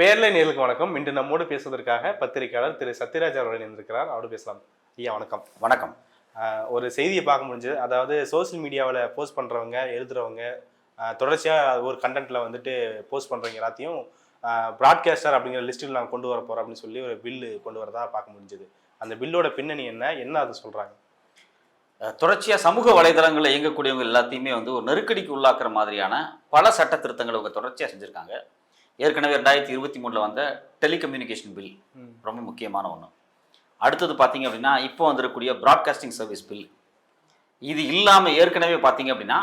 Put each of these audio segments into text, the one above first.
பேர்ல நேர்களுக்கு வணக்கம். இன்று நம்மோடு பேசுவதற்காக பத்திரிகையாளர் திரு சத்யராஜ் அவர்கள் இணைந்திருக்கிறார். அவரோடு பேசலாம். ஐயா வணக்கம். வணக்கம். ஒரு செய்தியை பார்க்க முடிஞ்சது. அதாவது சோஷியல் மீடியாவில் போஸ்ட் பண்ணுறவங்க எழுதுறவங்க தொடர்ச்சியாக ஒரு கண்டென்ட்டில் வந்துட்டு போஸ்ட் பண்ணுறவங்க எல்லாத்தையும் ப்ராட்காஸ்டர் அப்படிங்கிற லிஸ்ட்டில் நாங்கள் கொண்டு வர போகிறோம் அப்படின்னு சொல்லி ஒரு பில்லு கொண்டு வரதா பார்க்க முடிஞ்சது. அந்த பில்லோட பின்னணி என்ன? என்ன அதை சொல்கிறாங்க அஹ் தொடர்ச்சியா சமூக வலைதளங்களில் இயங்கக்கூடியவங்க எல்லாத்தையுமே வந்து ஒரு நெருக்கடிக்கு உள்ளாக்குற மாதிரியான பல சட்ட திருத்தங்களை இவங்க தொடர்ச்சியா செஞ்சிருக்காங்க. ஏற்கனவே ரெண்டாயிரத்தி இருபத்தி மூணுல வந்த டெலிகம்யூனிகேஷன் பில். ரொம்ப முக்கியமான ஒன்று அடுத்தது பார்த்தீங்க அப்படின்னா இப்போ வந்திருக்கக்கூடிய ப்ராட்காஸ்டிங் சர்வீஸ் பில் இது இல்லாமல் ஏற்கனவே பார்த்தீங்க அப்படின்னா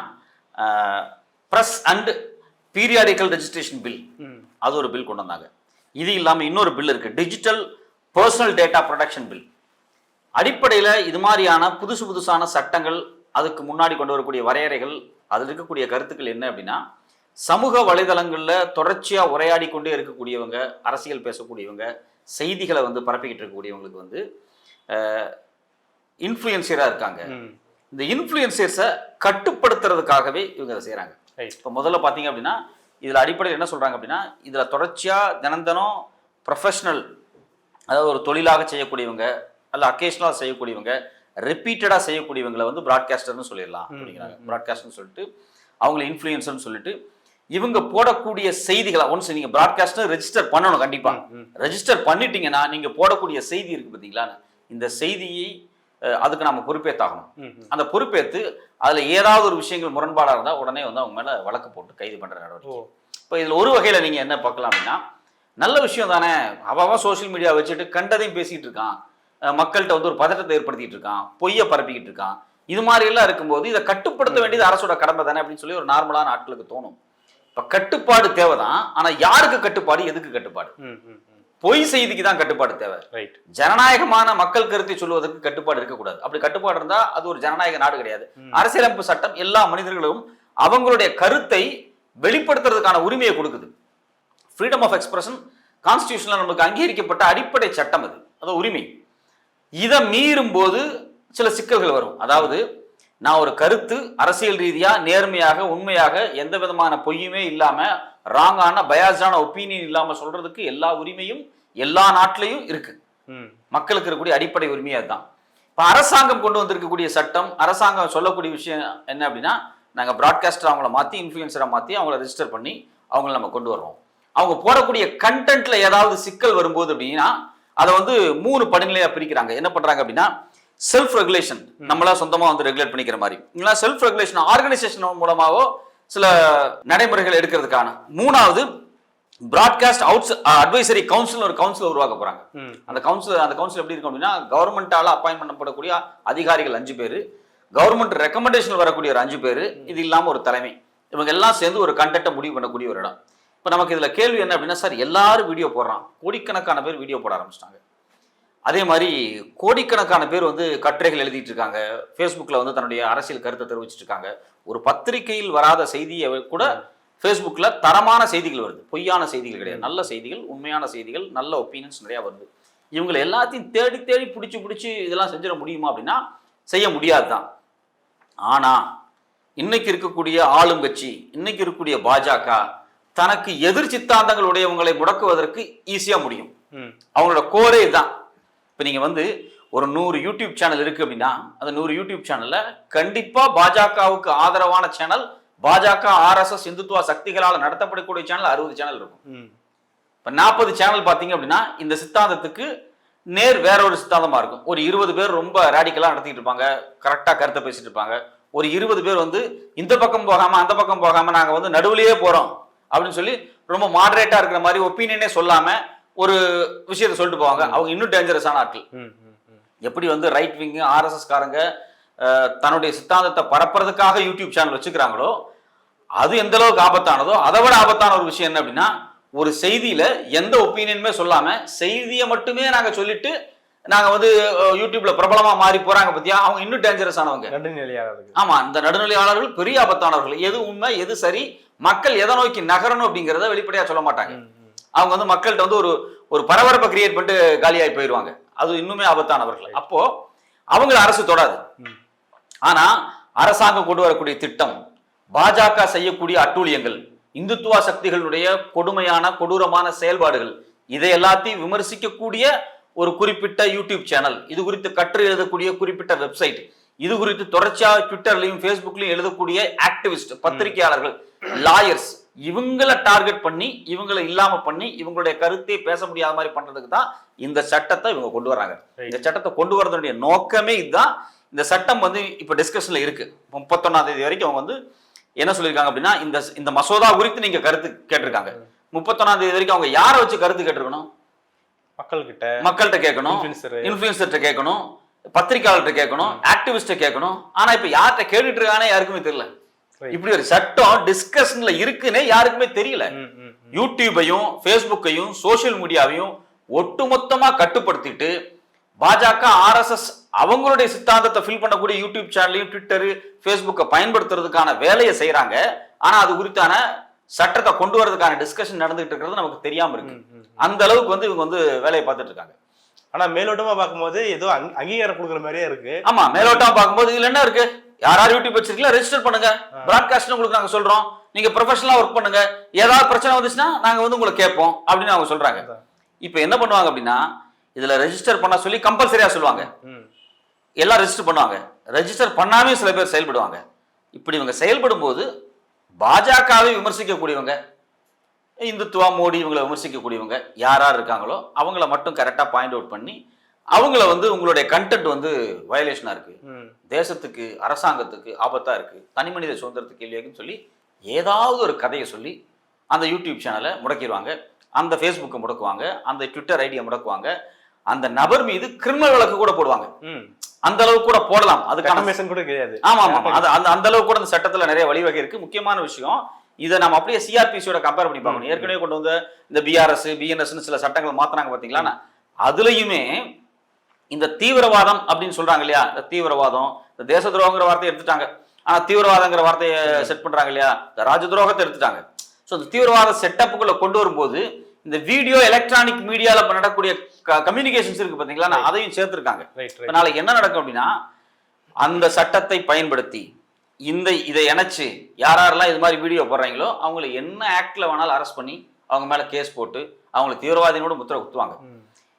press and periodical registration bill அது ஒரு பில் கொண்டு வந்தாங்க. இது இல்லாமல் இன்னொரு பில் இருக்கு. Digital personal data protection bill அடிப்படையில் இது மாதிரியான புதுசு புதுசான சட்டங்கள் அதுக்கு முன்னாடி கொண்டு வரக்கூடிய வரையறைகள் அதில் இருக்கக்கூடிய கருத்துக்கள் என்ன அப்படின்னா சமூக வலைதளங்களில் தொடர்ச்சியாக உரையாடி கொண்டே இருக்கக்கூடியவங்க அரசியல் பேசக்கூடியவங்க செய்திகளை வந்து பரப்பிக்கிட்டு இருக்கக்கூடியவங்களுக்கு வந்து இன்ஃப்ளூயன்சியராக இருக்காங்க. இந்த இன்ஃப்ளூயன்சர்ஸை கட்டுப்படுத்துறதுக்காகவே இவங்க அதை செய்கிறாங்க இப்போ முதல்ல பார்த்தீங்க அப்படின்னா இதில் அடிப்படையில் என்ன சொல்கிறாங்க அப்படின்னா இதில் தொடர்ச்சியாக தினம் தினம் ப்ரொஃபஷ்னல் அதாவது ஒரு தொழிலாக செய்யக்கூடியவங்க அல்ல அக்கேஷனலாக செய்யக்கூடியவங்க ரிப்பீட்டடாக செய்யக்கூடியவங்களை வந்து ப்ராட்காஸ்டர்னு சொல்லிடலாம் அப்படிங்கிறாங்க. ப்ராட்காஸ்டர்னு சொல்லிட்டு அவங்கள இன்ஃப்ளூயன்சர்னு சொல்லிட்டு இவங்க போடக்கூடிய செய்திகளை ஒன்ஸ் நீங்கள் ப்ராட்காஸ்டர் ரெஜிஸ்டர் பண்ணணும் ம். ரெஜிஸ்டர் பண்ணிட்டீங்கன்னா நீங்கள் போடக்கூடிய செய்தி இருக்குது பார்த்தீங்களா இந்த செய்தியை அதுக்கு நம்ம பொறுப்பேற்றாகணும் அந்த பொறுப்பேற்று அதில் ஏதாவது ஒரு விஷயங்கள் முரண்பாடாக இருந்தால் உடனே வந்து அவங்க மேலே வழக்கு போட்டு கைது பண்ணுற நடவடிக்கை. இப்போ இதில் ஒரு வகையில் நீங்கள் என்ன பார்க்கலாம் அப்படின்னா நல்ல விஷயம் தானே. அவன் சோஷியல் மீடியா வச்சுட்டு கண்டதையும் பேசிகிட்டு இருக்கான். மக்கள்கிட்ட வந்து ஒரு பதட்டத்தை ஏற்படுத்திட்டு இருக்கான். பொய்யை பரப்பிக்கிட்டு இருக்கான். இது மாதிரி எல்லாம் இருக்கும்போது இதை கட்டுப்படுத்த வேண்டியது அரசோட கடமை தானே அப்படின்னு சொல்லி ஒரு நார்மலான ஆட்களுக்கு தோணும். இப்போ கட்டுப்பாடு தேவைதான். ஆனால் யாருக்கு கட்டுப்பாடு எதுக்கு கட்டுப்பாடு? பொய் செய்திக்கு தான் கட்டுப்பாடு தேவை. ரைட் ஜனநாயகமான மக்கள் கருத்தை சொல்வதற்கு கட்டுப்பாடு இருக்கக்கூடாது. அப்படி கட்டுப்பாடு இருந்தா அது ஒரு ஜனநாயக நாடு கிடையாது. அரசியலமைப்பு சட்டம் எல்லா மனிதர்களும் அவங்களுடைய கருத்தை வெளிப்படுத்துறதுக்கான உரிமையை கொடுக்குது. ஃப்ரீடம் ஆஃப் எக்ஸ்பிரஷன் கான்ஸ்டியூஷன்ல நமக்கு அங்கீகரிக்கப்பட்ட அடிப்படை சட்டம் அது. அது உரிமை. இதை மீறும் போது சில சிக்கல்கள் வரும். அதாவது நான் ஒரு கருத்து அரசியல் ரீதியா நேர்மையாக உண்மையாக எந்த விதமான பொய்யுமே இல்லாம ராங்கான பயாஸ்டான ஒப்பீனியன் இல்லாம சொல்றதுக்கு எல்லா உரிமையும் எல்லா நாட்டிலையும் இருக்கு. மக்களுக்கு இருக்கக்கூடிய அடிப்படை உரிமை அதுதான். இப்போ அரசாங்கம் கொண்டு வந்திருக்கக்கூடிய சட்டம் அரசாங்கம் சொல்லக்கூடிய விஷயம் என்ன அப்படின்னா நாங்கள் ப்ராட்காஸ்டர் அவங்கள மாற்றி இன்ஃப்ளூயன்சரை மாற்றி அவங்கள ரெஜிஸ்டர் பண்ணி அவங்கள நம்ம கொண்டு வர்றோம் அவங்க போடக்கூடிய கண்டென்ட்ல ஏதாவது சிக்கல் வரும்போது அப்படின்னா அதை வந்து மூணு படிநிலையாக பிரிக்கிறாங்க. என்ன பண்ணுறாங்க அப்படின்னா செல்ஃப் ரெகுலேஷன் நம்மளா சொந்தமாக வந்து ரெகுலேட் பண்ணிக்கிற மாதிரி. இல்லைனா செல்ஃப் ரெகுலேஷன் ஆர்கனைசேஷன் மூலமாகவோ சில நடைமுறைகள் எடுக்கிறதுக்கான. மூணாவது பிராட்காஸ்ட் அவுட்ஸ் அட்வைசரி கவுன்சில் ஒரு கவுன்சில் உருவாக்க போறாங்க. அந்த கவுன்சில் அந்த கவுன்சில் எப்படி இருக்கும் அப்படின்னா கவர்மெண்டால அப்பாயின் பண்ணப்படக்கூடிய அதிகாரிகள் அஞ்சு பேர் கவர்மெண்ட் ரெக்கமெண்டேஷன் வரக்கூடிய ஒரு அஞ்சு பேர் இது இல்லாம ஒரு தலைமை. இவங்க எல்லாம் சேர்ந்து ஒரு கண்டென்ட்டை முடிவு பண்ணக்கூடிய ஒரு இடம். இப்போ நமக்கு இதுல கேள்வி என்ன அப்படின்னா சார் எல்லாரும் வீடியோ போடுறான். கோடிக்கணக்கான பேர் வீடியோ போட ஆரம்பிச்சிட்டாங்க. அதே மாதிரி கோடிக்கணக்கான பேர் வந்து கட்டுரைகள் எழுதிட்டு இருக்காங்க. ஃபேஸ்புக்கில் வந்து தன்னுடைய அரசியல் கருத்தை தெரிவிச்சிட்டு இருக்காங்க. ஒரு பத்திரிகையில் வராத செய்தியை கூட ஃபேஸ்புக்கில் தரமான செய்திகள் வருது. பொய்யான செய்திகள் கிடையாது. நல்ல செய்திகள் உண்மையான செய்திகள் நல்ல ஒப்பீனியன்ஸ் நிறையா வருது. இவங்களை எல்லாத்தையும் தேடி தேடி பிடிச்சி பிடிச்சி இதெல்லாம் செஞ்சிட முடியுமா அப்படின்னா செய்ய முடியாது தான் ஆனால் இன்னைக்கு இருக்கக்கூடிய ஆளுங்கட்சி இன்னைக்கு இருக்கக்கூடிய பாஜக தனக்கு எதிர் சித்தாந்தங்கள் உடையவங்களை முடக்குவதற்கு ஈஸியாக முடியும். அவங்களோட கோரே இதுதான். இப்போ நீங்கள் வந்து ஒரு நூறு யூடியூப் சேனல் இருக்கு அப்படின்னா அந்த நூறு யூடியூப் சேனல்ல கண்டிப்பா பாஜகவுக்கு ஆதரவான சேனல் பாஜக ஆர்எஸ்எஸ் இந்துத்துவ சக்திகளால் நடத்தப்படக்கூடிய சேனல் அறுபது சேனல் இருக்கும். ம். இப்போ நாற்பது சேனல் பார்த்தீங்க அப்படின்னா இந்த சித்தாந்தத்துக்கு நேர் வேற ஒரு சித்தாந்தமா இருக்கும். ஒரு இருபது பேர் ரொம்ப ரேடிக்கலாக நடத்திட்டு இருப்பாங்க கரெக்டாக கருத்தை பேசிட்டு இருப்பாங்க. ஒரு இருபது பேர் வந்து இந்த பக்கம் போகாம அந்த பக்கம் போகாம நாங்க வந்து நடுவுலயே போறோம் அப்படின்னு சொல்லி ரொம்ப மாடரேட்டா இருக்கிற மாதிரி ஒப்பீனியனே சொல்லாம ஒரு விஷயத்த சொல்லிட்டு போவாங்க. அவங்க இன்னும் டேஞ்சரஸான ஆட்கள். எப்படி வந்து ரைட் விங்கு ஆர்எஸ்எஸ் காரங்க தன்னுடைய சித்தாந்தத்தை பரப்புறதுக்காக யூடியூப் சேனல் வச்சுக்கிறாங்களோ அது எந்த அளவுக்கு ஆபத்தானதோ அதை விட ஆபத்தான ஒரு விஷயம் என்ன அப்படின்னா ஒரு செய்தியில எந்த ஒப்பீனியனுமே சொல்லாம செய்தியை மட்டுமே நாங்க சொல்லிட்டு நாங்க வந்து யூடியூப்ல பிரபலமா மாறி போறாங்க பத்தியா? அவங்க இன்னும் டேஞ்சரஸ் ஆனவங்க. நடுநிலையாளர்கள். ஆமா இந்த நடுநிலையாளர்கள் பெரிய ஆபத்தானவர்கள். எது உண்மை எது சரி மக்கள் எதை நோக்கி நகரணும் அப்படிங்கிறத வெளிப்படையா சொல்ல மாட்டாங்க. அவங்க வந்து மக்கள்கிட்ட வந்து ஒரு ஒரு பரபரப்பை கிரியேட் பண்ணிட்டு காலியாகி போயிடுவாங்க. அது இன்னுமே ஆபத்தானவர்கள். அப்போ அவங்கள அரசு தொடாது. ஆனா அரசாங்கம் கொண்டு வரக்கூடிய திட்டம் பாஜக செய்யக்கூடிய அட்டூழியங்கள் இந்துத்துவ சக்திகளுடைய கொடுமையான கொடூரமான செயல்பாடுகள் இதை எல்லாத்தையும் விமர்சிக்கக்கூடிய ஒரு குறிப்பிட்ட யூடியூப் சேனல் இது குறித்து கட்டுரை எழுதக்கூடிய குறிப்பிட்ட வெப்சைட் இது குறித்து தொடர்ச்சியாக ட்விட்டர்லையும் ஃபேஸ்புக்லையும் எழுதக்கூடிய ஆக்டிவிஸ்ட் பத்திரிகையாளர்கள் லாயர்ஸ் இவங்கள டார்கெட் பண்ணி இவங்களை இல்லாம பண்ணி இவங்களுடைய கருத்தை பேச முடியாத மாதிரி பண்றதுக்கு தான் இந்த சட்டத்தை இவங்க கொண்டு வராங்க. இந்த சட்டத்தை கொண்டு வரதுடைய நோக்கமே இதுதான். இந்த சட்டம் வந்து இப்ப டிஸ்கஷன்ல இருக்கு. முப்பத்தொன்னாம் தேதி வரைக்கும் அவங்க வந்து என்ன சொல்லியிருக்காங்க அப்படின்னா இந்த இந்த மசோதா குறித்து நீங்க கருத்து கேட்டிருக்காங்க. முப்பத்தொன்னாம் தேதி வரைக்கும் அவங்க யாரை வச்சு கருத்து கேட்டிருக்கணும்? மக்கள்கிட்ட மக்கள்கிட்ட கேட்கணும். இன்ஃபுளுசர்கிட்ட கேட்கணும். பத்திரிகையாளர்கிட்ட கேட்கணும். ஆக்டிவிஸ்ட கேட்கணும். ஆனா இப்ப யார்கிட்ட கேட்டுட்டு இருக்கானே யாருக்குமே தெரியல. இப்படி ஒரு சட்டம் டிஸ்கஷன்ல இருக்குன்னே யாருக்குமே தெரியல. யூடியூபையும் ஃபேஸ்புக்கையும் சோஷியல் மீடியாவையும் ஒட்டுமொத்தமா கட்டுப்படுத்திட்டு பாஜக ஆர்எஸ்எஸ் அவங்களுடைய சித்தாந்தத்தை ஃபில் பண்ணக்கூடிய யூடியூப் சேனலையும் ட்விட்டரு ஃபேஸ்புக்கை பயன்படுத்துறதுக்கான வேலையை செய்றாங்க. ஆனா அது குறித்தான சட்டத்தை கொண்டு வரதுக்கான டிஸ்கஷன் நடந்துகிட்டு இருக்கிறது நமக்கு தெரியாம இருக்கு. அந்த அளவுக்கு வந்து இவங்க வந்து வேலையை பார்த்துட்டு இருக்காங்க. ஆனா மேலோட்டமா பார்க்கும்போது ஏதோ அங்க- அங்கீகாரம் கொடுக்குற மாதிரியே இருக்கு. ஆமா மேலோட்டமா பார்க்கும்போது இதுல என்ன இருக்கு? யார் யார் யூடியூப் வச்சிருக்கீங்களா ரெஜிஸ்டர் பண்ணுங்க. பிராட்காஸ்ட் உங்களுக்கு நாங்க சொல்றோம். நீங்க ப்ரொஃபஷனலா ஒர்க் பண்ணுங்க. ஏதாவது பிரச்சனை வந்துச்சுன்னா நாங்க வந்து உங்களை கேட்போம் அப்படின்னு அவங்க சொல்றாங்க. இப்போ என்ன பண்ணுவாங்க அப்படின்னா இதுல ரெஜிஸ்டர் பண்ண சொல்லி கம்பல்சரியா சொல்லுவாங்க. எல்லாம் ரெஜிஸ்டர் பண்ணுவாங்க. ரெஜிஸ்டர் பண்ணாமே சில பேர் செயல்படுவாங்க. இப்படி இவங்க செயல்படும் போது பாஜகவை விமர்சிக்கக்கூடியவங்க இந்துத்துவா மோடி இவங்களை விமர்சிக்கக்கூடியவங்க யார் யார் இருக்காங்களோ அவங்கள மட்டும் கரெக்டாக பாயிண்ட் அவுட் பண்ணி அவங்கள வந்து உங்களுடைய கண்டென்ட் வந்து வயலேஷனாக இருக்கு. தேசத்துக்கு அரசாங்கத்துக்கு ஆபத்தா இருக்கு. தனி மனித சுதந்திரத்துக்கு கேள்வியாக்குன்னு சொல்லி ஏதாவது ஒரு கதையை சொல்லி அந்த யூடியூப் சேனலை முடக்கிடுவாங்க. அந்த ஃபேஸ்புக்கை முடக்குவாங்க. அந்த ட்விட்டர் ஐடியை முடக்குவாங்க. அந்த நபர் மீது கிரிமினல் வழக்கு கூட போடுவாங்க. அந்த அளவுக்கு கூட போடலாம். அதுக்கான கன்ஃபர்மேஷன் கூட கிடையாது. ஆமா ஆமா. அது அந்த அந்த அளவுக்கு கூட இந்த சட்டத்துல நிறைய வழிவகை இருக்கு. முக்கியமான விஷயம் இதை நம்ம அப்படியே சிஆர்பிசியோட கம்பேர் பண்ணி பார்க்கணும். ஏற்கனவே கொண்டு வந்த இந்த பிஆர்எஸ் பிஎன்எஸ் சில சட்டங்கள் மாத்துனாங்க பாத்தீங்களா? அதுலயுமே இந்த தீவிரவாதம் அப்படின்னு சொல்றாங்க இல்லையா? இந்த தீவிரவாதம் இந்த தேச துரோகங்கிற வார்த்தையை எடுத்துட்டாங்க. ஆனா தீவிரவாதங்கிற வார்த்தையை செட் பண்றாங்க இல்லையா? இந்த ராஜ துரோகத்தை எடுத்துட்டாங்க. ஸோ இந்த தீவிரவாத செட்டப்புக்குள்ள கொண்டு வரும்போது இந்த வீடியோ எலக்ட்ரானிக் மீடியால நடக்கக்கூடிய கம்யூனிகேஷன்ஸ் இருக்கு பாத்தீங்களா? நான் அதையும் சேர்த்திருக்காங்க. நாளைக்கு என்ன நடக்கும் அப்படின்னா அந்த சட்டத்தை பயன்படுத்தி இந்த இதை இணைச்சு யார் யாரெல்லாம் இது மாதிரி வீடியோ போடுறாங்களோ அவங்களை என்ன ஆக்ட்ல வேணாலும் அரெஸ்ட் பண்ணி அவங்க மேல கேஸ் போட்டு அவங்களை தீவிரவாதினோட முத்திரை குத்துவாங்க.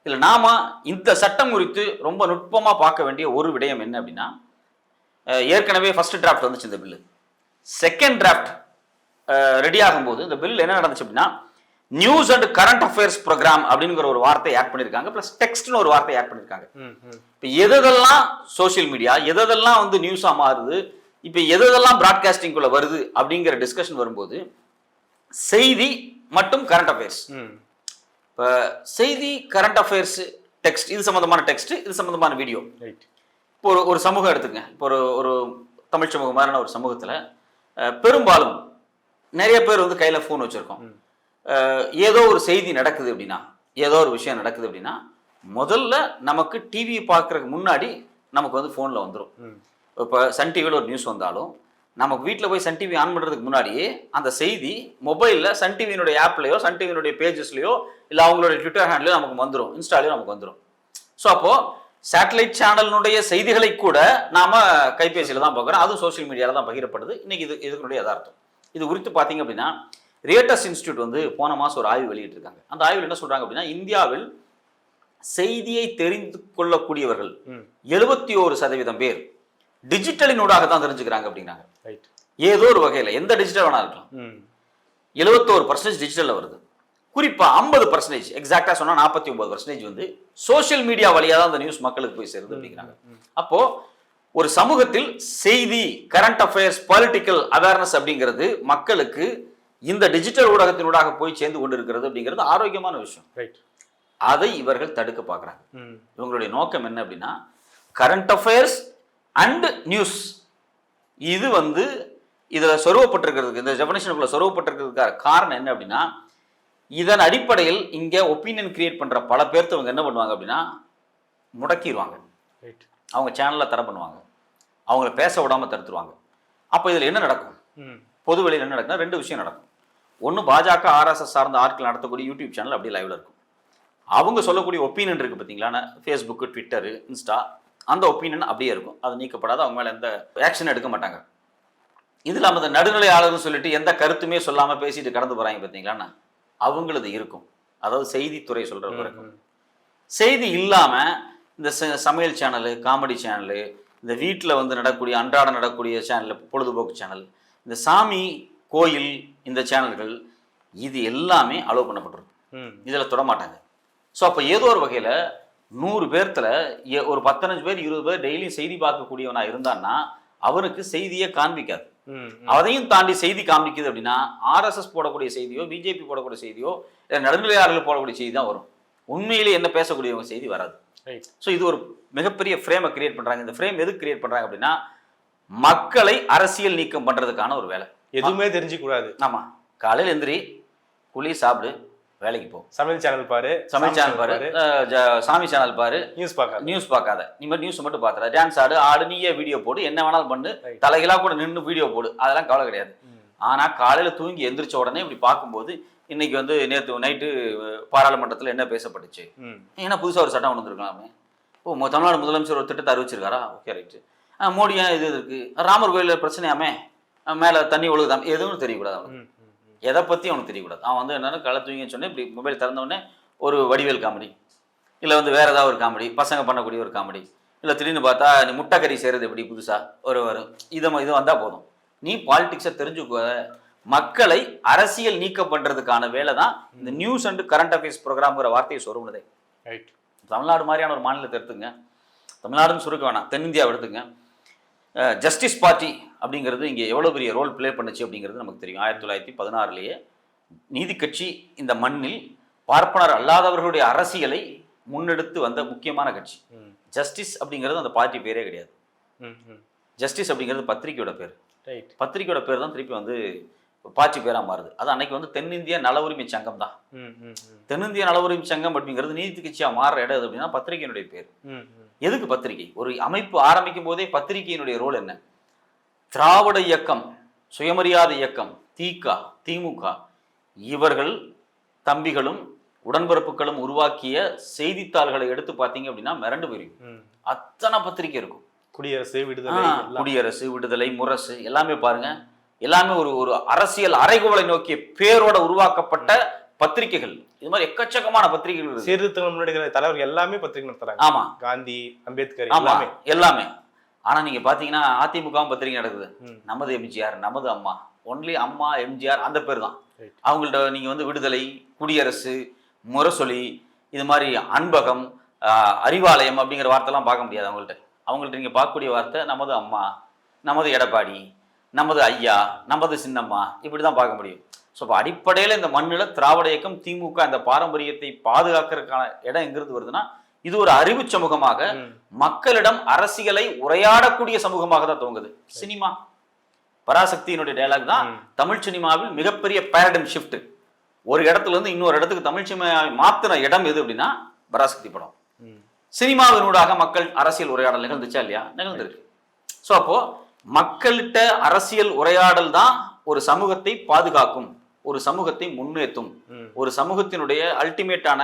இதுல நாம இந்த சட்டம் குறித்து ரொம்ப நுட்பமா பார்க்க வேண்டிய ஒரு விடயம் என்ன அப்படின்னா ஏற்கனவே ஃபர்ஸ்ட் டிராஃப்ட் வந்துச்சு இந்த பில்லு செகண்ட் டிராஃப்ட் ரெடி ஆகும்போது இந்த பில் என்ன நடந்துச்சு அப்படின்னா news and current affairs programme அப்படிங்கிற ஒரு வார்த்தை ஆட் பண்ணியிருக்காங்க ப்ளஸ் டெக்ஸ்ட்னு ஒரு வார்த்தை ஆட் பண்ணியிருக்காங்க. இப்போ எதெல்லாம் சோஷியல் மீடியா எதெல்லாம் வந்து நியூஸாக மாறுது இப்போ எதெல்லாம் ப்ராட்காஸ்டிங்குள்ள வருது அப்படிங்கிற டிஸ்கஷன் வரும்போது செய்தி மற்றும் கரண்ட் அஃபேர்ஸ். இப்போ செய்தி கரண்ட் அஃபேர்ஸ் டெக்ஸ்ட் இது சம்மந்தமான டெக்ஸ்ட் இது சம்மந்தமான வீடியோ ரைட் இப்போ ஒரு ஒரு சமூகம் எடுத்துங்க. இப்போ ஒரு ஒரு தமிழ் சமூகமான ஒரு சமூகத்தில் பெரும்பாலும் நிறைய பேர் வந்து கையில் ஃபோன் வச்சுருக்கோம். ஏதோ ஒரு செய்தி நடக்குது அப்படின்னா ஏதோ ஒரு விஷயம் நடக்குது அப்படின்னா முதல்ல நமக்கு டிவி பார்க்கறதுக்கு முன்னாடி நமக்கு வந்து ஃபோனில் வந்துடும். இப்போ சன் டிவியில் ஒரு நியூஸ் வந்தாலும் நமக்கு வீட்டில் போய் சன் டிவி ஆன் பண்ணுறதுக்கு முன்னாடியே அந்த செய்தி மொபைலில் சன் டிவியினுடைய ஆப்லையோ சன் டிவியினுடைய பேஜஸ்லையோ இல்லை அவங்களுடைய ட்விட்டர் ஹேண்ட்லையோ நமக்கு வந்துடும் இன்ஸ்டாலையோ நமக்கு வந்துடும் ஸோ அப்போது சேட்டலைட் சேனலினுடைய செய்திகளை கூட நாம கைபேசியில் தான் பார்க்குறோம். அதுவும் சோஷியல் மீடியாவில் தான் பகிரப்படுது. இன்னைக்கு இது இதுக்குடைய யதார்த்தம். இது குறித்து பார்த்தீங்க அப்படின்னா ரியட்டஸ் இன்ஸ்டியூட் வந்து போன மாதம் ஒரு ஆய்வு வெளியிட்டிருக்காங்க. அந்த ஆய்வில் என்ன சொல்கிறாங்க அப்படின்னா இந்தியாவில் செய்தியை தெரிந்து கொள்ளக்கூடியவர்கள். எழுபத்தி ஓரு சதவீதம் பேர் டிஜிட்டலினூடாக தான் தெரிஞ்சுக்கிறாங்க அப்படிங்கிறாங்க. ஏதோ ஒரு வகையில் எந்த டிஜிட்டல் வேணா இருக்கலாம். எழுபத்தோரு பர்சன்டேஜ் டிஜிட்டலில் வருது. குறிப்பா ஐம்பது பர்சன்டேஜ் எக்ஸாக்டா சொன்னா நாற்பத்தி ஒன்பது பர்சன்டேஜ் வந்து சோஷியல் மீடியா வழியா தான் அந்த நியூஸ் மக்களுக்கு போய் சேருது அப்படிங்கிறாங்க. அப்போ ஒரு சமூகத்தில் செய்தி கரண்ட் அஃபேர்ஸ் பொலிட்டிக்கல் அவேர்னஸ் அப்படிங்கிறது மக்களுக்கு இந்த டிஜிட்டல் ஊடகத்தினூடாக போய் சேர்ந்து கொண்டு இருக்கிறது அப்படிங்கிறது ஆரோக்கியமான விஷயம். ரைட் அதை இவர்கள் தடுக்க பார்க்குறாங்க. இவங்களுடைய நோக்கம் என்ன அப்படின்னா கரண்ட் அஃபேர்ஸ் அண்ட் நியூஸ் இது வந்து இதில் சொருவப்பட்டிருக்கிறதுக்கு இந்த டெஃபனேஷனுக்குள்ள சொருவப்பட்டிருக்கிறதுக்கான காரணம் என்ன அப்படின்னா இதன் அடிப்படையில் இங்கே ஒப்பீனியன் கிரியேட் பண்ணுற பல பேர்த்து இவங்க என்ன பண்ணுவாங்க அப்படின்னா முடக்கிடுவாங்க ரைட் அவங்க சேனலில் தடை பண்ணுவாங்க. அவங்கள பேச விடாமல் தடுத்துருவாங்க. அப்போ இதில் என்ன நடக்கும். பொது வெளியில் என்ன நடக்கும்னா ரெண்டு விஷயம் நடக்கும். ஒன்று பாஜக ஆர்எஸ்எஸ் சார்ந்த ஆட்கள் நடத்தக்கூடிய யூடியூப் சேனல் அப்படியே லைவ்ல இருக்கும். அவங்க சொல்லக்கூடிய ஒப்பீனியன் இருக்கு பார்த்தீங்களா ஃபேஸ்புக்கு ட்விட்டரு இன்ஸ்டா அந்த ஒப்பீனியன் அப்படியே இருக்கும். அது நீக்கப்படாத. அவங்க மேலே எந்த ஆக்ஷன் எடுக்க மாட்டாங்க. இது இல்லாம இந்த நடுநிலையாளர்னு சொல்லிட்டு எந்த கருத்துமே சொல்லாம பேசிட்டு கடந்து போறாங்க பார்த்தீங்களாண்ணா அவங்களது இருக்கும். அதாவது செய்தித்துறை சொல்றது இருக்கும் செய்தி இல்லாம இந்த சமையல் சேனலு காமெடி சேனலு இந்த வீட்டில் வந்து நடக்கக்கூடிய அன்றாட நடக்கக்கூடிய சேனல் பொழுதுபோக்கு சேனல் இந்த சாமி கோயில் இந்த சேனல்கள் இது எல்லாமே அலோவ் பண்ணப்பட்டிருக்கும் ம் இதில் தொட மாட்டாங்க. ஸோ அப்போ ஏதோ ஒரு வகையில் நூறு பேர்த்துல ஒரு பத்தஞ்சு பேர் இருபது பேர் டெய்லியும் செய்தி பார்க்கக்கூடியவனா இருந்தான்னா அவருக்கு செய்தியே காண்பிக்காது. அதையும் தாண்டி செய்தி காண்பிக்குது அப்படின்னா ஆர்எஸ்எஸ் போடக்கூடிய செய்தியோ பிஜேபி போடக்கூடிய செய்தியோ நடுநிலையாளர்கள் போடக்கூடிய செய்தி தான் வரும். உண்மையிலே என்ன பேசக்கூடியவங்க செய்தி வராது. ஸோ இது ஒரு மிகப்பெரிய ஃப்ரேமை கிரியேட் பண்றாங்க. இந்த ஃப்ரேம் எதுக்கு கிரியேட் பண்றாங்க அப்படின்னா மக்களை அரசியல் நீக்கம் பண்றதுக்கான ஒரு வேலை. எதுவுமே தெரிஞ்சுக்க கூடாது. ஆமா. காலையில் எந்திரி குழி சாப்பிடு வேலைக்கு போ. சமையல் சேனல் பாரு சமையல் சேனல் பாரு சாமி சேனல் பாரு. நியூஸ் பார்க்காது. நியூஸ் பார்க்காத. நீ மாதிரி நியூஸ் மட்டும் பார்த்துற. டான்ஸ் ஆடு ஆடு நீயே வீடியோ போடு. என்ன வேணாலும் பண்ணு. Right. தலைகளா கூட நின்று வீடியோ போடு. அதெல்லாம் கவலை கிடையாது. ஆனா காலையில தூங்கி எந்திரிச்ச உடனே இப்படி பார்க்கும்போது இன்னைக்கு வந்து நேற்று நைட்டு பாராளுமன்றத்தில் என்ன பேசப்பட்டுச்சு? ஏன்னா புதுசா ஒரு சட்டம் வந்திருக்கலாமே ஓ தமிழ்நாடு முதலமைச்சர் ஒரு திட்டத்தை அறிவிச்சிருக்காரா? ஓகே ரைட்டு மோடி ஏன் இது இருக்கு. ராமர் கோயிலில் பிரச்சனையாமே? மேல தண்ணி ஒழுகுதாம்? எதுவும் தெரியக்கூடாது அவனுக்கு. எதை பத்தி அவனுக்கு தெரியக்கூடாது. அவன் வந்து என்னன்னா களை தூங்கின்னு சொன்னே இப்படி மொபைல் திறந்த உடனே ஒரு வடிவேல் காமெடி இல்லை வந்து வேற ஏதாவது ஒரு காமெடி பசங்க பண்ணக்கூடிய ஒரு காமெடி இல்லை திடீர்னு பார்த்தா நீ முட்டைக்கறி செய்கிறது எப்படி புதுசா? ஒரு வரும் இதை இது வந்தால் போதும். நீ பாலிடிக்ஸை தெரிஞ்சுக்கோ. மக்களை அரசியல் நீக்கம் பண்றதுக்கான வேலை தான் இந்த நியூஸ் அண்ட் கரண்ட் அஃபேர்ஸ் ப்ரோக்ராம்ங்கிற வார்த்தையை சொருமுனதே ரைட் தமிழ்நாடு மாதிரியான ஒரு மாநிலத்தை எடுத்துங்க. தமிழ்நாடுன்னு சுருக்க வேணாம். தென்னிந்தியாவை எடுத்துங்க. ஜஸ்டிஸ் பார்ட்டி அப்படிங்கிறது இங்கே எவ்வளோ பெரிய ரோல் ப்ளே பண்ணுச்சு அப்படிங்கிறது நமக்கு தெரியும். ஆயிரத்தி தொள்ளாயிரத்தி பதினாறுலேயே நீதி கட்சி இந்த மண்ணில் பார்ப்பனர் அல்லாதவர்களுடைய அரசியலை முன்னெடுத்து வந்த முக்கியமான கட்சி. ஜஸ்டிஸ் அப்படிங்கிறது அந்த பார்ட்டி பேரே கிடையாது. ஜஸ்டிஸ் அப்படிங்கிறது பத்திரிக்கையோட பேர். ரைட் பத்திரிக்கையோட பேர் தான் திருப்பி வந்து பார்ட்டி பேராக மாறுது. அது அன்னைக்கு வந்து தென்னிந்திய நல உரிமை சங்கம் தான். தென்னிந்திய நல உரிமை சங்கம் அப்படிங்கிறது நீதி கட்சியாக மாறுற இடம் அப்படின்னா பத்திரிகையினுடைய பேர். எதுக்கு பத்திரிகை? ஒரு அமைப்பு ஆரம்பிக்கும் போதே பத்திரிகையினுடைய ரோல் என்ன? திராவிட இயக்கம் சுயமரியாதை இயக்கம் திக திமுக இவர்கள் தம்பிகளும் உடன்பிறப்புகளும் உருவாக்கிய செய்தித்தாள்களை எடுத்து பார்த்தீங்க அப்படின்னா மிரண்டு போயிடும் ம். அத்தனை பத்திரிகை இருக்கும். குடியரசு விடுதலை குடியரசு விடுதலை முரசு எல்லாமே பாருங்க. எல்லாமே ஒரு ஒரு அரசியல் அறைகோவலை நோக்கிய பேரோட உருவாக்கப்பட்ட பத்திரிகைகள் இது மாதிரி எக்கச்சக்கமான பத்திரிகைகள் சீர்திருத்தங்கள் முன்னெடுக்கிற தலைவர்கள் எல்லாமே பத்திரிகை நடத்துறாங்க. ஆமா. காந்தி அம்பேத்கர் எல்லாமே. எல்லாமே. ஆனா நீங்க பாத்தீங்கன்னா அதிமுகவும் பத்திரிகை நடக்குது. நமது எம்ஜிஆர் நமது அம்மா. ஒன்லி அம்மா எம்ஜிஆர் அந்த பேர் தான். அவங்கள்ட்ட நீங்க வந்து விடுதலை குடியரசு முரசொலி இது மாதிரி அன்பகம் அறிவாலயம் அப்படிங்கிற வார்த்தைலாம் பார்க்க முடியாது அவங்கள்ட்ட. அவங்கள்ட்ட நீங்க பார்க்கக்கூடிய வார்த்தை நமது அம்மா நமது எடப்பாடி நமது ஐயா நமது சின்னம்மா இப்படி தான் பார்க்க முடியும். ஸோ அப்போ அடிப்படையில் இந்த மண்ணில் திராவிட இயக்கம் திமுக இந்த பாரம்பரியத்தை பாதுகாக்கிறதுக்கான இடம் எங்கிருந்து வருதுன்னா இது ஒரு அறிவு சமூகமாக. மக்களிடம் அரசியலை உரையாடக்கூடிய சமூகமாக தான் துவங்குது சினிமா. பராசக்தியினுடைய டயலாக் தான். தமிழ் சினிமாவில் மிகப்பெரிய பேரடம் ஷிஃப்ட் ஒரு இடத்துல இருந்து இன்னொரு இடத்துக்கு தமிழ் சினிமாவை மாத்தின இடம் எது அப்படின்னா பராசக்தி படம். சினிமாவினூடாக மக்கள் அரசியல் உரையாடல் நிகழ்ந்துச்சா இல்லையா? நிகழ்ந்திருக்கு. ஸோ அப்போ மக்கள்கிட்ட அரசியல் உரையாடல் தான் ஒரு சமூகத்தை பாதுகாக்கும் ஒரு சமூகத்தை முன்னேற்றும் ஒரு சமூகத்தினுடைய அல்டிமேட்டான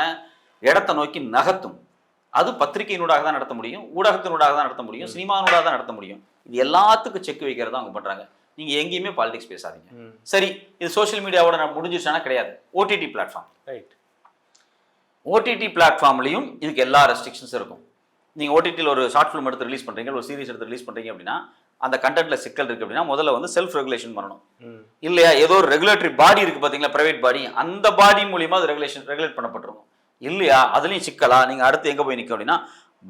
இடத்தை நோக்கி நகர்த்தும். அது பத்திரிகையினூடாக தான் நடத்த முடியும் ஊடகத்தினூடாக தான் நடத்த முடியும் சினிமானூடாக தான் நடத்த முடியும். இது எல்லாத்துக்கும் செக் வைக்கிறதா அவங்க பண்றாங்க. நீங்க எங்கேயுமே பாலிடிக்ஸ் பேசாதீங்க. சரி இது சோஷியல் மீடியாவோட நான் முடிஞ்சிருச்சானா கிடையாது. ஓடிடி பிளாட்ஃபார்ம் ரைட் ஓடிடி பிளாட்ஃபார்ம்லையும் இதுக்கு எல்லா ரெஸ்ட்ரிக்ஷன்ஸும் இருக்கும். நீங்கள் ஓடிடியில் ஒரு ஷார்ட் ஃபிலிம் எடுத்து ரிலீஸ் பண்ணுறீங்க ஒரு சீரிஸ் எடுத்து ரிலீஸ் பண்ணுறீங்க அப்படின்னா அந்த கண்டென்ட்ல சிக்கல் இருக்கு அப்படின்னா முதல்ல வந்து செல்ஃப் ரெகுலேஷன் பண்ணணும் இல்லையா ஏதோ ஒரு ரெகுலேட்டரி பாடி இருக்கு பாத்தீங்களா பிரைவேட் பாடி அந்த பாடி மூலியமா அது ரெகுலேஷன் ரெகுலேட் பண்ணப்பட்டிருக்கும் இல்லையா? அதுலயும் சிக்கலா? நீங்க அடுத்து எங்க போய் நிற்கும் அப்படின்னா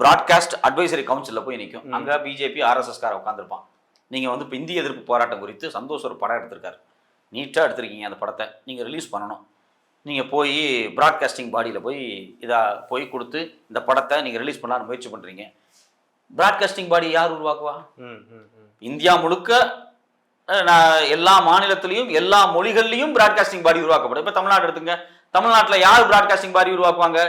பிராட்காஸ்ட் அட்வைசரி கவுன்சில்ல போய் நிற்கும் அங்க பிஜேபி ஆர்எஸ்எஸ் கார உட்காந்துருப்பான் நீங்க வந்து இப்போ இந்திய எதிர்ப்பு போராட்டம் குறித்து சந்தோஷ் ஒரு படம் எடுத்திருக்காரு. நீட்டா எடுத்திருக்கீங்க அந்த படத்தை. நீங்க ரிலீஸ் பண்ணணும். நீங்க போய் பிராட்காஸ்டிங் பாடியில போய் இதா போய் கொடுத்து இந்த படத்தை நீங்க ரிலீஸ் பண்ணலாம்னு முயற்சி பண்றீங்க. பிராட்காஸ்டிங் பாடி யார் உருவாக்குவா? இந்தியா முழுக்க நான் எல்லா மாநிலத்திலையும் எல்லா மொழிகள்லையும் பிராட்காஸ்டிங் பாடி உருவாக்கப்படும். இப்போ தமிழ்நாடு எடுத்துங்க. தமிழ்நாட்டில் யார் பிராட்காஸ்டிங் பாடி உருவாக்குவாங்க?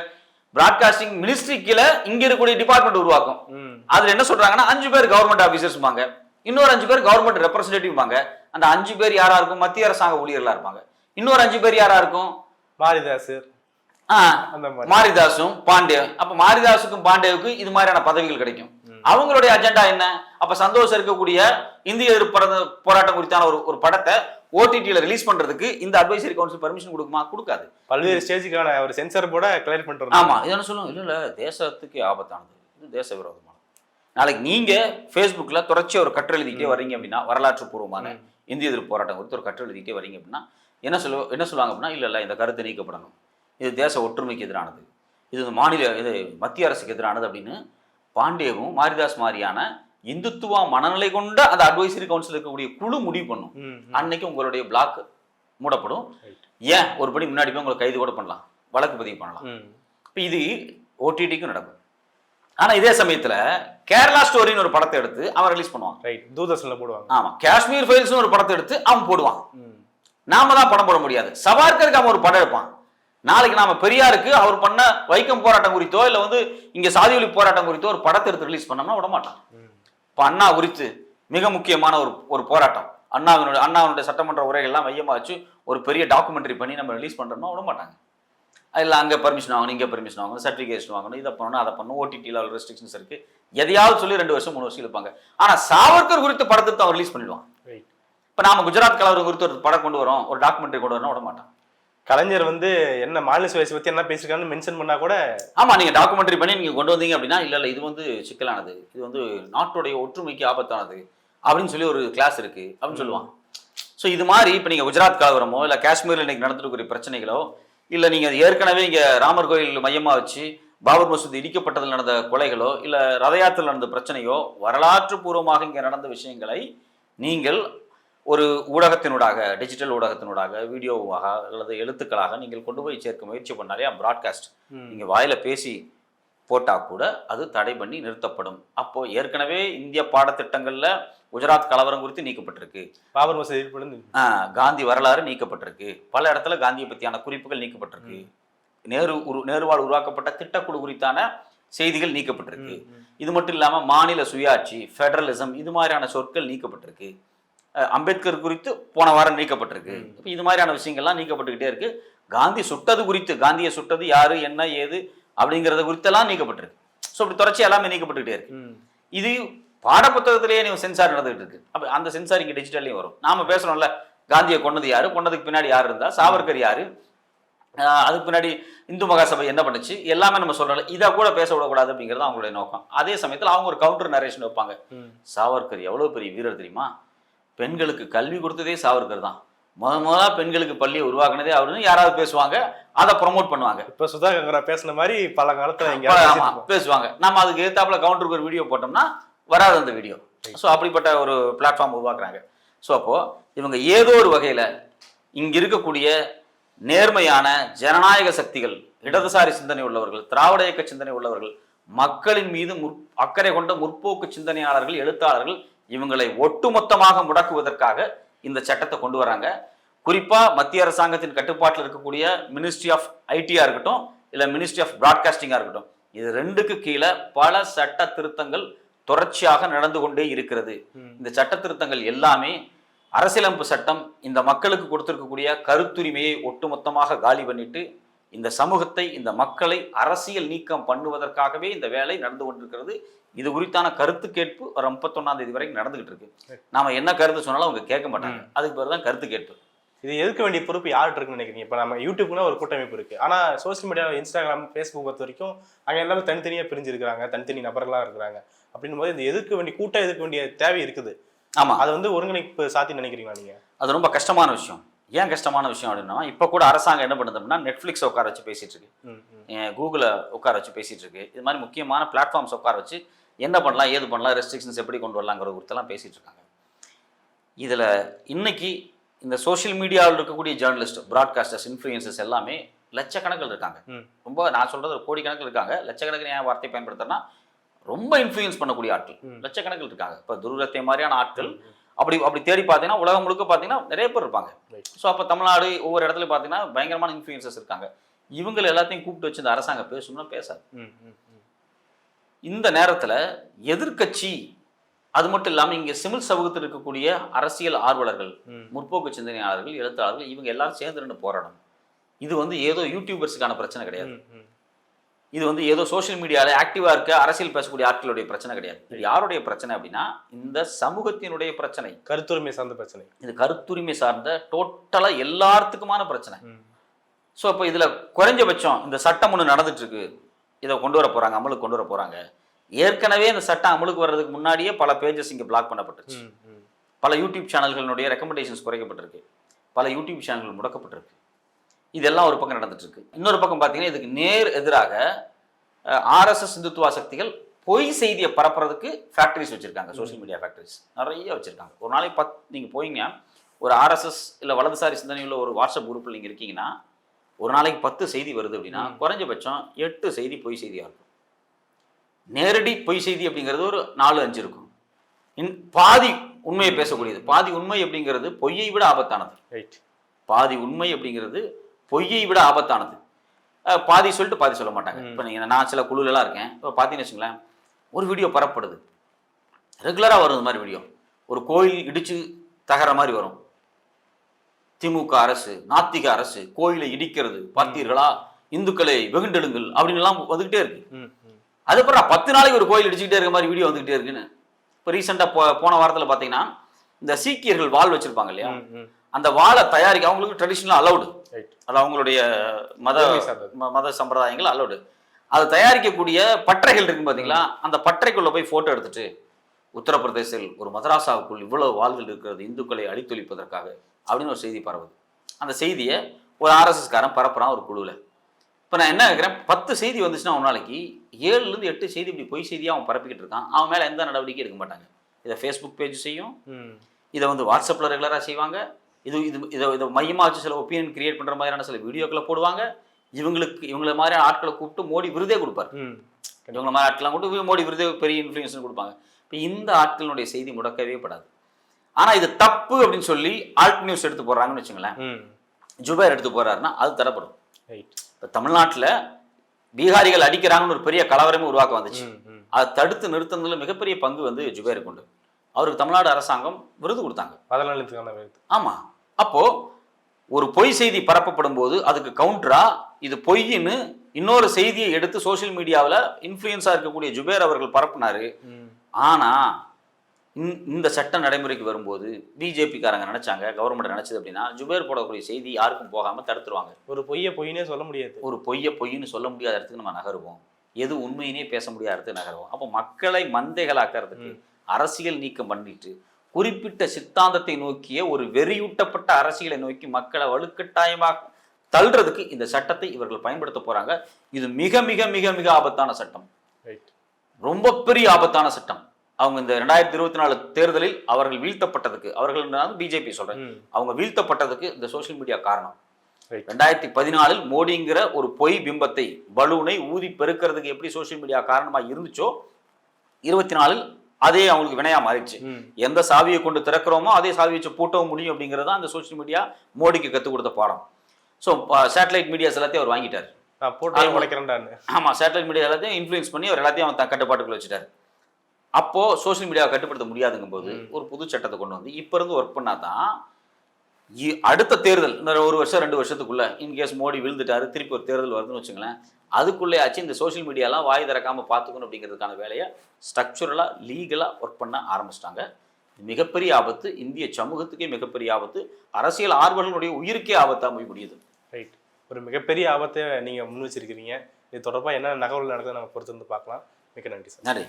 பிராட்காஸ்டிங் மினிஸ்ட்ரி கீழே இங்க இருக்கக்கூடிய டிபார்ட்மெண்ட் உருவாக்கும். அதுல என்ன சொல்றாங்கன்னா அஞ்சு பேர் கவர்மெண்ட் ஆஃபீஸர்ஸ்பாங்க இன்னொரு அஞ்சு பேர் கவர்மெண்ட் ரெப்ரஸன்டேட்டிவ்பாங்க அந்த அஞ்சு பேர் யாரா இருக்கும்? மத்திய அரசாங்க ஊழியர்களா இருப்பாங்க. இன்னொரு அஞ்சு பேர் யாரா இருக்கும்? மாதிரி. மாரிதாசும் பாண்டே. அப்ப மாரிதாசுக்கும் பாண்டேவுக்கும் இது மாதிரியான பதவிகள் கிடைக்கும். அவங்களுடைய அஜெண்டா என்ன? அப்ப சந்தோஷம் இருக்கக்கூடிய இந்திய எதிர்ப்பு போரா- போராட்டம் குறித்தான ஒரு ஒரு படத்தை ஓடிடியில ரிலீஸ் பண்றதுக்கு இந்த அட்வைசரி கவுன்சில் பர்மிஷன் கொடுக்குமா? கொடுக்காது. பல்வேறு ஸ்டேஜுக்கான ஒரு சென்சார் போர்டை கிளியர் பண்ணிட்டு ஆமா இது என்ன சொல்லுவோம் இல்ல இல்ல தேசத்துக்கு ஆபத்தானது. இது தேச விரோதமானது நாளைக்கு நீங்க Facebookல தொடர்ச்சியா ஒரு கட்டுரை எழுதிக்கிட்டே வர்றீங்க அப்படின்னா வரலாற்று பூர்வமான. இந்திய எதிர்ப்பு போராட்டம் குறித்து ஒரு கட்டுரை எழுதிக்கிட்டே வர்றீங்க அப்படின்னா என்ன சொல்லுவ என்ன சொல்லுவாங்க அப்படின்னா இல்ல இல்ல இந்த கருத்து நீக்கப்படணும். இது தேச ஒற்றுமைக்கு எதிரானது. இது மாநில இது மத்திய அரசுக்கு எதிரானது அப்படின்னு பாண்டியவும் மாரிதாஸ் மாதிரியான இந்துத்துவா மனநிலை கொண்ட அந்த அட்வைசரி கவுன்சில் இருக்கக்கூடிய குழு முடிவு பண்ணும். அன்னைக்கு உங்களுடைய பிளாக் மூடப்படும். ஏன்? ஒரு படி முன்னாடி போய் உங்களை கைது கூட பண்ணலாம். வழக்கு பதிவு பண்ணலாம். இப்போ இது ஓடிடிக்கும் நடக்கும். ஆனா இதே சமயத்துல கேரளா ஸ்டோரின்னு ஒரு படத்தை எடுத்து அவன் ரிலீஸ் பண்ணுவான். ரைட் தூர்தர்ஷன்ல போடுவாங்க. ஆமா. காஷ்மீர் ஃபைல்ஸ்னு ஒரு படத்தை எடுத்து அவன் போடுவான். நாம தான் படம் போட முடியாது. சவார்கருக்கு அவன் ஒரு படம் எடுப்பான். நாளைக்கு நாம பெரியாருக்கு அவர் பண்ண வைக்கம் போராட்டம் குறித்தோ இல்ல வந்து இங்க சாதி ஒழிப்பு போராட்டம் குறித்தோ ஒரு படத்தை எடுத்து ரிலீஸ் பண்ணோம்னா விட மாட்டான். இப்போ அண்ணா குறித்து மிக முக்கியமான ஒரு ஒரு போராட்டம். அண்ணாவினுடைய அண்ணாவினுடைய சட்டமன்ற உரைகள்லாம் மையமா வச்சு ஒரு பெரிய டாக்குமெண்ட்ரி பண்ணி நம்ம ரிலீஸ் பண்றோம்னா விட மாட்டாங்க. இல்லை அங்கே பர்மிஷன் வாங்கணும் இங்கே பர்மிஷன் வாங்கணும் சர்டிஃபிகேஷன் வாங்கணும் இதை பண்ணணும் அதை பண்ணணும் ஓடிடியில் அவ்வளோ ரெஸ்ட்ரிக்ஷன்ஸ் இருக்கு. எதையாவது சொல்லி ரெண்டு வருஷம் மூணு வருஷம் இழுப்பாங்க. ஆனா சாவர்கர் குறித்த படத்தை அவன் ரிலீஸ் பண்ணிடுவான். ரைட் இப்போ நாம குஜராத் கலவரம் குறித்து ஒரு படம் கொண்டு வரோம் ஒரு டாக்குமெண்ட்ரி கொண்டு வரணும் விட மாட்டான். கலைஞர் வந்து என்ன மாநில சுயேட்சை பத்தி என்ன பேசிருக்கான்னு மென்ஷன் பண்ணா கூட ஆமா நீங்க டாக்குமெண்ட்ரி பண்ணி நீங்க கொண்டு வந்தீங்க அப்படின்னா இல்ல இல்ல இது வந்து சிக்கலானது. இது வந்து நாட்டுடைய ஒற்றுமைக்கு ஆபத்தானது அப்படின்னு சொல்லி ஒரு கிளாஸ் இருக்கு அப்படின்னு சொல்லுவான் ஸோ இது மாதிரி இப்போ நீங்க குஜராத் கலவரமோ இல்ல காஷ்மீர்ல இன்னைக்கு நடந்துருக்கிற பிரச்சனைகளோ இல்ல நீங்க ஏற்கனவே இங்க ராமர் கோயில் மையமா வச்சு பாபர் மசூதி இடிக்கப்பட்டதில் நடந்த கொலைகளோ இல்ல ரத யாத்திரையில் நடந்த பிரச்சனையோ வரலாற்று பூர்வமாக இங்க நடந்த விஷயங்களை நீங்கள் ஒரு ஊடகத்தினூடாக டிஜிட்டல் ஊடகத்தினூடாக வீடியோவாக அல்லது எழுத்துக்களாக நீங்கள் கொண்டு போய் சேர்க்க முயற்சி பண்ணாலே ப்ராட்காஸ்ட் ம். நீங்க வாயில பேசி போட்டா கூட அது தடை பண்ணி நிறுத்தப்படும். அப்போ ஏற்கனவே இந்திய பாடத்திட்டங்கள்ல குஜராத் கலவரம் குறித்து நீக்கப்பட்டிருக்கு. பாபர் மசூதி காந்தி வரலாறு நீக்கப்பட்டிருக்கு. பல இடத்துல காந்தியை பத்தியான குறிப்புகள் நீக்கப்பட்டிருக்கு. நேரு உரு நேருவால் உருவாக்கப்பட்ட திட்டக்குழு குறித்தான செய்திகள் நீக்கப்பட்டிருக்கு. இது மட்டும் இல்லாம மாநில சுயாட்சி ஃபெடரலிசம் இது மாதிரியான சொற்கள் நீக்கப்பட்டிருக்கு. அம்பேத்கர் குறித்து போன வாரம் நீக்கப்பட்டிருக்கு. இப்ப இது மாதிரியான விஷயங்கள்லாம் நீக்கப்பட்டுக்கிட்டே இருக்கு. காந்தி சுட்டது குறித்து காந்தியை சுட்டது யாரு என்ன ஏது அப்படிங்கறது குறித்தெல்லாம் நீக்கப்பட்டிருக்கு. ஸோ இப்படி தொடர்ச்சி எல்லாமே நீக்கப்பட்டுக்கிட்டே இருக்கு. இது பாடப்புத்தகத்திலேயே நீங்க சென்சார் நடந்துகிட்டு இருக்கு. அப்ப அந்த சென்சார் இங்க டிஜிட்டல்லையும் வரும். நாம பேசுறோம்ல காந்தியை கொன்னது யாரு கொன்னதுக்கு பின்னாடி யார் இருந்தா சாவர்கர் யாரு? அதுக்கு பின்னாடி இந்து மகாசபை என்ன பண்ணுச்சு எல்லாமே நம்ம சொல்றோம்ல இதை கூட பேச விடக்கூடாது அப்படிங்கிறது அவங்களுடைய நோக்கம். அதே சமயத்துல அவங்க ஒரு கவுண்டர் நரேஷன் வைப்பாங்க. சாவர்கர் எவ்வளவு பெரிய வீரர் தெரியுமா? பெண்களுக்கு கல்வி கொடுத்ததே சாவர்கர் தான். முத முதலா பெண்களுக்கு பள்ளியை உருவாக்குனதே அவருன்னு யாராவது பேசுவாங்க அதை ப்ரொமோட் பண்ணுவாங்க. இப்ப சுதா கங்கரா பேசின மாதிரி பல காலத்துல பேசுவாங்க. நம்ம அதுக்கு எதிர்த்தாப்புல கவுண்டருக்கு ஒரு வீடியோ போட்டோம்னா வராது அந்த வீடியோ ஸோ அப்படிப்பட்ட ஒரு பிளாட்ஃபார்ம் உருவாக்குறாங்க. ஸோ அப்போ இவங்க ஏதோ ஒரு வகையில இங்க இருக்கக்கூடிய நேர்மையான ஜனநாயக சக்திகள் இடதுசாரி சிந்தனை உள்ளவர்கள் திராவிட இயக்க சிந்தனை உள்ளவர்கள் மக்களின் மீது முற் அக்கறை கொண்ட முற்போக்கு சிந்தனையாளர்கள் எழுத்தாளர்கள் இவங்களை ஒட்டுமொத்தமாக முடக்குவதற்காக இந்த சட்டத்தை கொண்டு வராங்க. குறிப்பா மத்திய அரசாங்கத்தின் கட்டுப்பாட்டில் இருக்கக்கூடிய மினிஸ்ட்ரி ஆஃப் ஐடியா இருக்கட்டும் இல்ல மினிஸ்ட்ரி ஆஃப் பிராட்காஸ்டிங்கா இருக்கட்டும் இது ரெண்டுக்கு கீழே பல சட்ட திருத்தங்கள் தொடர்ச்சியாக நடந்து கொண்டே இருக்கிறது. இந்த சட்ட திருத்தங்கள் எல்லாமே அரசியலமைப்பு சட்டம் இந்த மக்களுக்கு கொடுத்திருக்கக்கூடிய கருத்துரிமையை ஒட்டுமொத்தமாக காலி பண்ணிட்டு இந்த சமூகத்தை இந்த மக்களை அரசியல் நீக்கம் பண்ணுவதற்காகவே இந்த வேலை நடந்து கொண்டிருக்கிறது. இது குறித்தான கருத்து கேட்பு வர முப்பத்தொன்னாம் தேதி வரைக்கும் நடந்துகிட்டு இருக்கு. நாம என்ன கருத்து சொன்னாலும் அவங்க கேட்க மாட்டாங்க. அதுக்கு பேர் தான் கருத்து கேட்பு. இது எதுக்க வேண்டிய பொறுப்பு யார்கிட்ட இருக்குன்னு நினைக்கிறீங்க? இப்ப நம்ம யூடியூப்னா ஒரு கூட்டமைப்பு இருக்கு. ஆனா சோசியல் மீடியா இன்ஸ்டாகிராம் ஃபேஸ்புக் பொறுத்த வரைக்கும் அங்க எல்லாமே தனித்தனியா பிரிஞ்சு இருக்கிறாங்க தனித்தனி நபர்களா இருக்கிறாங்க. அப்படின்னும் போது இந்த எதிர்க்க வேண்டிய கூட்டம் எதிர்க்க வேண்டிய தேவை இருக்குது? ஆமா. அது வந்து ஒருங்கிணைப்பு சாத்தி நினைக்கிறீங்களா நீங்க? அது ரொம்ப கஷ்டமான விஷயம். ஏன் கஷ்டமான விஷயம் அப்படின்னா இப்போ கூட அரசாங்கம் என்ன பண்ணுது அப்படின்னா நெட்ஃப்ளிக்ஸ் உட்கார வச்சு பேசிட்டு இருக்கு. கூகுளை உட்கார வச்சு பேசிட்டு இருக்கு. இது மாதிரி முக்கியமான பிளாட்ஃபார்ம்ஸ் உட்கார வச்சு என்ன பண்ணலாம் ஏது பண்ணலாம் ரெஸ்ட்ரிக்ஷன்ஸ் எப்படி கொண்டு வரலாங்கிற குறித்தெல்லாம் பேசிட்டு இருக்காங்க இதில் இன்னைக்கு இந்த சோஷியல் மீடியாவில் இருக்கக்கூடிய ஜேர்னலிஸ்ட் ப்ராட்காஸ்டர்ஸ் இன்ஃப்ளூயன்சஸ் எல்லாமே லட்சக்கணக்கில் இருக்காங்க. ரொம்ப நான் சொல்றது ஒரு கோடிக்கணக்கில் இருக்காங்க லட்சக்கணக்கில் ஏன் வார்த்தை பயன்படுத்துறேன்னா ரொம்ப இன்ஃப்ளூயன்ஸ் பண்ணக்கூடிய ஆட்கள். லட்சக்கணக்கில் இருக்காங்க இப்போ துருரத்தை மாதிரியான ஆட்கள் அப்படி அப்படி தேடி பார்த்தீங்கன்னா உலகம் முழுக்க பார்த்தீங்கன்னா நிறைய பேர் இருப்பாங்க. ஸோ அப்போ தமிழ்நாடு ஒவ்வொரு இடத்துல பார்த்தீங்கன்னா பயங்கரமான இன்ஃப்ளூயன்சஸ் இருக்காங்க இவங்க எல்லாத்தையும் கூப்பிட்டு வச்சு இந்த அரசாங்கம் பேசணும்னா பேசாது. இந்த நேரத்தில் எதிர்க்கட்சி அது மட்டும் இல்லாமல் இங்கே சிவில் சமூகத்தில் இருக்கக்கூடிய அரசியல் ஆர்வலர்கள். முற்போக்கு சிந்தனையாளர்கள் எழுத்தாளர்கள் இவங்க எல்லாரும் சேர்ந்து நின்று போராடணும். இது வந்து ஏதோ யூடியூபர்ஸுக்கான பிரச்சனை கிடையாது. இது வந்து ஏதோ சோஷியல் மீடியாவில் ஆக்டிவாக இருக்க அரசியல் பேசக்கூடிய ஆட்களுடைய பிரச்சனை கிடையாது. இது யாருடைய பிரச்சனை அப்படின்னா இந்த சமூகத்தினுடைய பிரச்சனை. கருத்துரிமை சார்ந்த பிரச்சனை. இது கருத்துரிமை சார்ந்த டோட்டலாக எல்லாத்துக்குமான பிரச்சனை. ஸோ இப்போ இதில் குறைஞ்சபட்சம் இந்த சட்டம் ஒன்று நடந்துட்டு இருக்கு. இதை கொண்டு வர போகிறாங்க அமலுக்கு கொண்டு வர போகிறாங்க ஏற்கனவே இந்த சட்டம் அமலுக்கு வர்றதுக்கு முன்னாடியே பல பேஜஸ் இங்கே பிளாக் பண்ணப்பட்டுருச்சு. பல யூடியூப் சேனல்களுடைய ரெக்கமெண்டேஷன்ஸ் குறைக்கப்பட்டிருக்கு. பல யூடியூப் சேனல்கள் முடக்கப்பட்டிருக்கு. இதெல்லாம் ஒரு பக்கம் நடந்துட்டு இருக்கு இன்னொரு பக்கம் பார்த்தீங்கன்னா இதுக்கு நேர் எதிராக ஆர்எஸ்எஸ் இந்துத்துவா சக்திகள் பொய் செய்தியை பரப்புறதுக்கு ஃபேக்டரிஸ் வச்சிருக்காங்க சோஷியல் மீடியா ஃபேக்டரிஸ் நிறைய வச்சிருக்காங்க. ஒரு நாளைக்கு பத் நீங்கள் போயிங்க ஒரு ஆர்எஸ்எஸ் இல்லை வலதுசாரி சிந்தனையுள்ள ஒரு வாட்ஸ்அப் குரூப்பில் நீங்கள் இருக்கீங்கன்னா ஒரு நாளைக்கு பத்து செய்தி வருது அப்படின்னா குறைஞ்சபட்சம் எட்டு செய்தி பொய் செய்தியாக இருக்கும். நேரடி பொய் செய்தி அப்படிங்கிறது ஒரு நாலு அஞ்சு இருக்கும். இன் பாதி உண்மையை பேசக்கூடியது. பாதி உண்மை அப்படிங்கிறது பொய்யை விட ஆபத்தானது. ரைட் பாதி உண்மை அப்படிங்கிறது பொய்யை விட ஆபத்தானது. பாதி சொல்லிட்டு பாதி சொல்ல மாட்டாங்க. இப்போ நீங்கள் நான் சில குழுலலாம் இருக்கேன். இப்போ பார்த்தீங்கன்னு வச்சுங்களேன் ஒரு வீடியோ பரப்படுது ரெகுலராக வரும் இந்த மாதிரி வீடியோ. ஒரு கோயில் இடிச்சு தகர மாதிரி வரும். திமுக அரசு நாத்திக அரசு கோயிலை இடிக்கிறது பார்த்தீர்களா இந்துக்களை வெகுண்டெடுங்கள் அப்படின்னு எல்லாம் வந்துகிட்டே இருக்கு. அதுக்கப்புறம் பத்து நாளைக்கு ஒரு கோயில் இடிச்சுக்கிட்டே இருக்க மாதிரி வீடியோ வந்துகிட்டே இருக்குன்னு. இப்போ ரீசெண்டாக போ போன வாரத்தில் பார்த்தீங்கன்னா இந்த சீக்கியர்கள் வாள் வச்சிருப்பாங்க இல்லையா? அந்த வாளை தயாரிக்க அவங்களுக்கு ட்ரெடிஷ்னலாக அலௌடு அது அவங்களுடைய மத மத சம்பிரதாயங்கள் அலௌடு அதை தயாரிக்கக்கூடிய பட்டறைகள் இருக்கு பார்த்தீங்களா அந்த பட்டறைக்குள்ள போய் ஃபோட்டோ எடுத்துட்டு உத்தரப்பிரதேசத்தில் ஒரு மதராசாவுக்குள் இவ்வளவு வாள்கள் இருக்கிறது இந்துக்களை அழித்தொழிப்பதற்காக அப்படின்னு ஒரு செய்தி பரவுது. அந்த செய்தியை ஒரு ஆர்எஸ்எஸ்காரன் பரப்புறான் ஒரு குழுவில். இப்போ நான் என்ன கேட்குறேன் பத்து செய்தி வந்துச்சுன்னா ஒரு நாளைக்கு ஏழுலேருந்து எட்டு செய்தி இப்படி பொய் செய்தியாக அவன் பரப்பிக்கிட்டு இருக்கான். அவன் மேலே எந்த நடவடிக்கையும் எடுக்க மாட்டாங்க. இதை ஃபேஸ்புக் பேஜ் செய்யும். இதை வந்து வாட்ஸ்அப்பில் ரெகுலராக செய்வாங்க. இது இது இதை இதை மையமாக வச்சு சில ஒப்பீனியன் கிரியேட் பண்ணுற மாதிரியான சில வீடியோக்களை போடுவாங்க. இவங்களுக்கு இவங்கள மாதிரியான ஆட்களை கூப்பிட்டு மோடி விருதே கொடுப்பார். இவங்கள மாதிரி ஆட்கள்லாம் கூப்பிட்டு மோடி விருதே பெரிய இன்ஃப்ளூயன்ஸ் கொடுப்பாங்க. இப்போ இந்த ஆட்களுடைய செய்தி முடக்கவே படாது. ஆனால் இது தப்பு அப்படின்னு சொல்லி ஆல்ட் நியூஸ் எடுத்து போடுறாங்கன்னு வச்சுங்களேன். ஜுபேர் எடுத்து போறாருன்னா அது தரப்படும். இப்போ தமிழ்நாட்டில் பீகாரிகள் அடிக்கிறாங்கன்னு ஒரு பெரிய கலவரமே உருவாக்க வந்துச்சு. அதை தடுத்து நிறுத்துனதுல மிகப்பெரிய பங்கு வந்து ஜுபேருக்கு உண்டு அவருக்கு தமிழ்நாடு அரசாங்கம் விருது கொடுத்தாங்க. பதநலத்துக்கான விருது ஆமா. அப்போ ஒரு பொய் செய்தி பரப்பப்படும் போது அதுக்கு கவுண்டரா இது பொய்ன்னு இன்னொரு செய்தியை எடுத்து சோஷியல் மீடியாவில் இன்ஃப்ளூயன்ஸாக இருக்கக்கூடிய ஜுபேர் அவர்கள் பரப்புனாரு. ம் ஆனா இந்த- இந்த சட்ட நடைமுறைக்கு வரும்போது பிஜேபிக்காரங்க நினைச்சாங்க கவர்மெண்ட் நினைச்சது அப்படின்னா ஜுபேர் போடக்கூடிய செய்தி யாருக்கும் போகாம தடுத்துருவாங்க. ஒரு பொய்ய பொய்னே சொல்ல முடியாது. ஒரு பொய்யை பொய்ன்னு சொல்ல முடியாத இடத்துக்கு நம்ம நகருவோம். எது உண்மையினே பேச முடியாத இடத்துக்கு நகருவோம். அப்போ மக்களை மந்தைகளாக்குறதுக்கு அரசியல் நீக்கம் பண்ணிட்டு குறிப்பிட்ட சித்தாந்தத்தை நோக்கிய ஒரு வெறியூட்டப்பட்ட அரசியலை நோக்கி மக்களை வலுக்கட்டாயமாக தள்ளுறதுக்கு இந்த சட்டத்தை இவர்கள் பயன்படுத்த போறாங்க. இது மிக மிக மிக மிக ஆபத்தான சட்டம். ரைட் ரொம்ப பெரிய ஆபத்தான சட்டம். அவங்க இந்த ரெண்டாயிரத்தி இருபத்தி நாலு தேர்தலில் அவர்கள் வீழ்த்தப்பட்டதுக்கு அவர்கள் பிஜேபி சொல்றேன். அவங்க வீழ்த்தப்பட்டதுக்கு இந்த சோஷியல் மீடியா காரணம். ரெண்டாயிரத்தி பதினாலில் மோடிங்கிற ஒரு பொய் பிம்பத்தை பலூனை ஊதி பெருக்கிறதுக்கு எப்படி சோஷியல் மீடியா காரணமா இருந்துச்சோ இருபத்தி நாலில் அதே அவங்களுக்கு வினையா மாறிடுச்சு. எந்த சாவியை கொண்டு திறக்கிறோமோ அதே சாவியை வச்சு பூட்டவும் முடியும் அப்படிங்கிறது அந்த சோஷியல் மீடியா மோடிக்கு கற்றுக் கொடுத்த பாடம். ஸோ சேட்டலைட் மீடியாஸ் எல்லாத்தையும் அவர் வாங்கிட்டார். ஆமா சேட்டலைட் மீடியா எல்லாத்தையும் இன்ஃப்ளூயன்ஸ் பண்ணி அவர் எல்லாத்தையும் அவன் கட்டுப்பாட்டுக்குள்ள வச்சுட்டாரு. அப்போ சோஷியல் மீடியாவை கட்டுப்படுத்த முடியாதுங்கும் போது ஒரு புது சட்டத்தை கொண்டு வந்து இப்ப இருந்து ஒர்க் பண்ணாதான் இ- அடுத்த தேர்தல் இன்னொரு ஒரு வருஷம் ரெண்டு வருஷத்துக்குள்ள இன்கேஸ் மோடி விழுந்துட்டாரு திருப்பி ஒரு தேர்தல் வருதுன்னு வச்சுங்களேன் அதுக்குள்ளே ஆச்சு இந்த சோஷியல் மீடியாலாம் வாய் திறக்காம பார்த்துக்கணும் அப்படிங்கிறதுக்கான வேலையை ஸ்ட்ரக்சரலாக லீகலாக ஒர்க் பண்ண ஆரம்பிச்சிட்டாங்க. மிகப்பெரிய ஆபத்து இந்திய சமூகத்துக்கே மிகப்பெரிய ஆபத்து அரசியல் ஆர்வலர்களுடைய உயிருக்கே ஆபத்தாக போய் முடியுது ரைட் ஒரு மிகப்பெரிய ஆபத்தை நீங்க முன் வச்சிருக்கிறீங்க. இது தொடர்பாக என்ன நகவல் நடக்குது நம்ம பொறுத்து வந்து பார்க்கலாம். மிக்க நன்றி சார். நன்றி.